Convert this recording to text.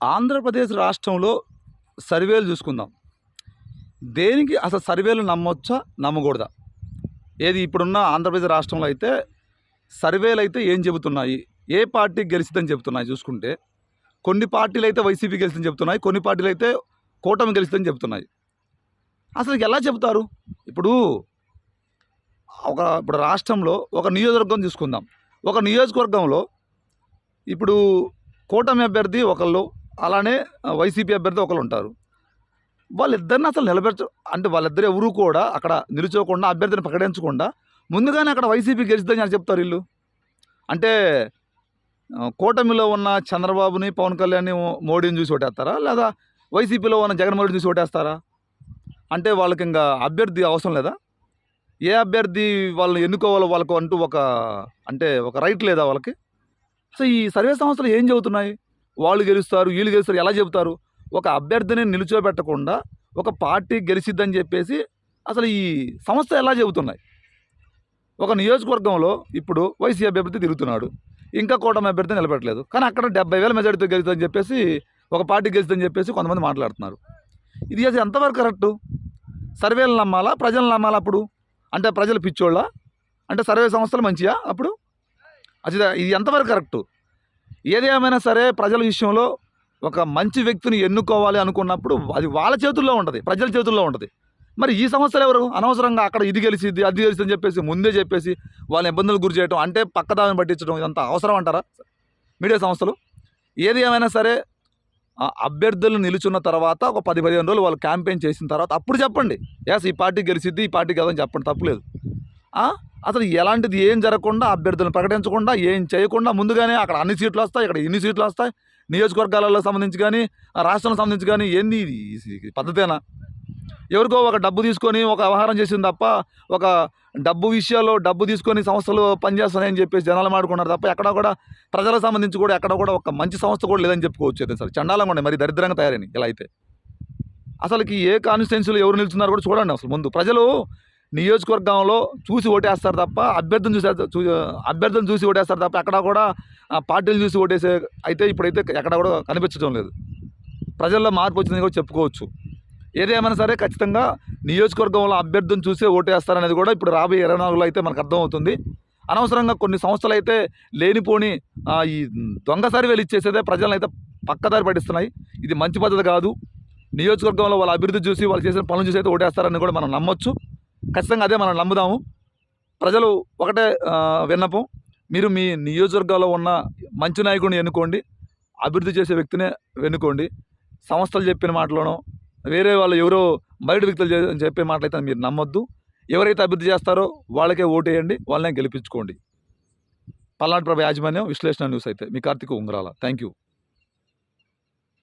ఆంధ్రప్రదేశ్ రాష్ట్రంలో సర్వేలు చూసుకుందాం. దేనికి అసలు సర్వేలు నమ్మొచ్చా నమ్మకూడదా? ఏది ఇప్పుడున్న ఆంధ్రప్రదేశ్ రాష్ట్రంలో అయితే సర్వేలు అయితే ఏం చెబుతున్నాయి? ఏ పార్టీ గెలిచిందని చెబుతున్నాయి చూసుకుంటే కొన్ని పార్టీలు అయితే వైసీపీ గెలిచిందని చెప్తున్నాయి కొన్ని పార్టీలు అయితే కూటమి గెలిచిందని చెప్తున్నాయి అసలు ఎలా చెబుతారు? ఇప్పుడు ఒక ఇప్పుడు రాష్ట్రంలో ఒక నియోజకవర్గం తీసుకుందాం. ఒక నియోజకవర్గంలో ఇప్పుడు కూటమి అభ్యర్థి ఒకళ్ళు అలానే వైసీపీ అభ్యర్థి ఒకరు ఉంటారు వాళ్ళిద్దరిని అసలు నిలబెట్ట అంటే వాళ్ళిద్దరు ఎవరు కూడా అక్కడ నిలుచోకుండా అభ్యర్థిని ప్రకటించకుండా ముందుగానే అక్కడ వైసీపీ గెలిచిద్దని అని చెప్తారు వీళ్ళు? అంటే కూటమిలో ఉన్న చంద్రబాబుని పవన్ కళ్యాణ్ని మోడీని చూసి ఓటేస్తారా? లేదా వైసీపీలో ఉన్న జగన్మోహన్ చూసి ఓటేస్తారా? అంటే వాళ్ళకి ఇంకా అభ్యర్థి అవసరం లేదా? ఏ అభ్యర్థి వాళ్ళని ఎన్నుకోవాలో వాళ్ళకు అంటూ ఒక అంటే ఒక రైట్ లేదా వాళ్ళకి? అసలు ఈ సర్వే సంస్థలు ఏం చెబుతున్నాయి? వాళ్ళు గెలుస్తారు వీళ్ళు గెలుస్తారు ఎలా చెబుతారు? ఒక అభ్యర్థిని నిలుచోబెట్టకుండా ఒక పార్టీ గెలిచిద్దని చెప్పేసి అసలు ఈ సంస్థ ఎలా చెబుతున్నాయి? ఒక నియోజకవర్గంలో ఇప్పుడు వైసీ అభ్యర్థి తిరుగుతున్నాడు ఇంకా కూటమి అభ్యర్థి నిలబెట్టలేదు కానీ అక్కడ డెబ్బై వేల మెజారిటీతో గెలుస్తుందని చెప్పేసి ఒక పార్టీ గెలుస్తుందని చెప్పేసి కొంతమంది మాట్లాడుతున్నారు. ఇది అసలు ఎంతవరకు కరెక్టు? సర్వేలు నమ్మాలా? ప్రజలు నమ్మాలా అప్పుడు? అంటే ప్రజలు పిచ్చోళ్ళ? అంటే సర్వే సంస్థలు మంచియా అప్పుడు? అది ఇది ఎంతవరకు కరెక్టు? ఏది ఏమైనా సరే ప్రజల విషయంలో ఒక మంచి వ్యక్తిని ఎన్నుకోవాలి అనుకున్నప్పుడు అది వాళ్ళ చేతుల్లో ఉంటుంది ప్రజల చేతుల్లో ఉంటుంది. మరి ఈ సంస్థలు ఎవరు? అనవసరంగా అక్కడ ఇది గెలిచింది అది గెలిచి అని చెప్పేసి ముందే చెప్పేసి వాళ్ళ ఇబ్బందులు గురి చేయడం అంటే పక్కదాన్ని పట్టించడం ఇదంతా అవసరం అంటారా? మీడియా సంస్థలు? ఏది ఏమైనా సరే అభ్యర్థులు నిలుచున్న తర్వాత ఒక పది పదిహేను రోజులు వాళ్ళు క్యాంపెయిన్ చేసిన తర్వాత అప్పుడు చెప్పండి. ఎస్ ఈ పార్టీ గెలిచిద్ది ఈ పార్టీ కాదని చెప్పండి తప్పులేదు. అసలు ఎలాంటిది ఏం జరగకుండా అభ్యర్థులను ప్రకటించకుండా ఏం చేయకుండా ముందుగానే అక్కడ అన్ని సీట్లు వస్తాయి ఇక్కడ ఇన్ని సీట్లు వస్తాయి నియోజకవర్గాలలో సంబంధించి కానీ ఆ రాష్ట్రానికి సంబంధించి కానీ ఏంది ఇది? ఇది పద్ధతేనా? ఎవరికో ఒక డబ్బు తీసుకొని ఒక వ్యవహారం చేసింది తప్ప ఒక డబ్బు విషయాల్లో డబ్బు తీసుకొని సంస్థలు పనిచేస్తున్నాయని చెప్పేసి జనాలు మాడుకున్నారు తప్ప ఎక్కడ కూడా ప్రజలకు సంబంధించి కూడా ఎక్కడ కూడా ఒక మంచి సంస్థ కూడా లేదని చెప్పుకోవచ్చు అయితే సార్. చండాలంగా ఉన్నాయి మరి దరిద్రంగా తయారైంది ఇలా అయితే. అసలుకి ఏ కాన్స్టిట్యున్సీలో ఎవరు నిలుచున్నారు కూడా చూడండి అసలు ముందు. ప్రజలు నియోజకవర్గంలో చూసి ఓటేస్తారు తప్ప అభ్యర్థిని చూసే చూ చూసి ఓటేస్తారు తప్ప ఎక్కడ కూడా పార్టీలు చూసి ఓటేసే అయితే ఇప్పుడైతే ఎక్కడ కూడా కనిపించడం లేదు. ప్రజల్లో మార్పు వచ్చిందని కూడా చెప్పుకోవచ్చు. ఏదేమైనా సరే ఖచ్చితంగా నియోజకవర్గంలో అభ్యర్థిని చూసే ఓటేస్తారనేది కూడా ఇప్పుడు రాబోయే ఇరవై నాలుగులో అయితే మనకు అర్థమవుతుంది. అనవసరంగా కొన్ని సంస్థలు అయితే లేనిపోని ఈ దొంగ సర్వేలు ఇచ్చేసేదే ప్రజలను అయితే పక్కదారి పట్టిస్తున్నాయి. ఇది మంచి పద్ధతి కాదు. నియోజకవర్గంలో వాళ్ళ అభివృద్ధి చూసి వాళ్ళు చేసిన పనులు చూసి అయితే ఓటేస్తారని కూడా మనం నమ్మొచ్చు. ఖచ్చితంగా అదే మనం నమ్ముదాము. ప్రజలు ఒకటే విన్నపం. మీరు మీ నియోజకవర్గాల్లో ఉన్న మంచి నాయకుడిని ఎన్నుకోండి. అభివృద్ధి చేసే వ్యక్తినే వెన్నుకోండి సంస్థలు చెప్పిన మాటలోనో వేరే వాళ్ళు ఎవరో బయట వ్యక్తులు చెప్పే మాటలైతే మీరు నమ్మొద్దు. ఎవరైతే అభివృద్ధి చేస్తారో వాళ్ళకే ఓటేయండి వాళ్ళనే గెలిపించుకోండి. పల్నాడు ప్రభ యాజమాన్యం విశ్లేషణ న్యూస్ అయితే మీ కార్తీక్ ఉంగరాల. Thank you